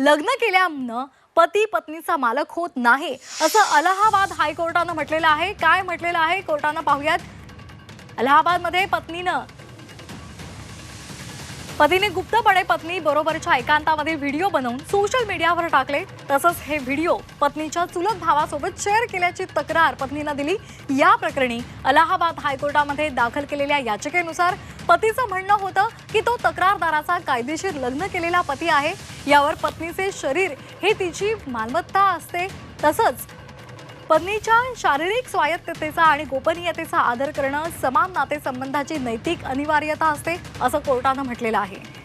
लग्न केल्यानं पती पत्नीचा मालक होत नाही असं अलाहाबाद हायकोर्टानं म्हटलेलं आहे. काय म्हटलेलं आहे? कोर्टानं पाहूयात. अलाहाबादमध्ये पत्नीनं पतीने गुप्तपणे पत्नी बरोबरच्या एकांतामध्ये व्हिडिओ बनवून सोशल मीडियावर टाकले. तसंच हे व्हिडिओ पत्नीच्या चुलत भावासोबत शेअर केल्याची तक्रार पत्नीनं दिली. या प्रकरणी अलाहाबाद हायकोर्टामध्ये दाखल केलेल्या याचिकेनुसार पतीचं म्हणणं होतं की तो तक्रारदाराचा कायदेशीर लग्न केलेला पती आहे. यावर पत्नीचे शरीर हे तिची मालमत्ता असते. तसंच पत्नीच्या शारीरिक स्वायत्ततेचा आणि गोपनीयतेचा आदर करणं समान नातेसंबंधाची नैतिक अनिवार्यता असते असं कोर्टानं म्हटलेलं आहे.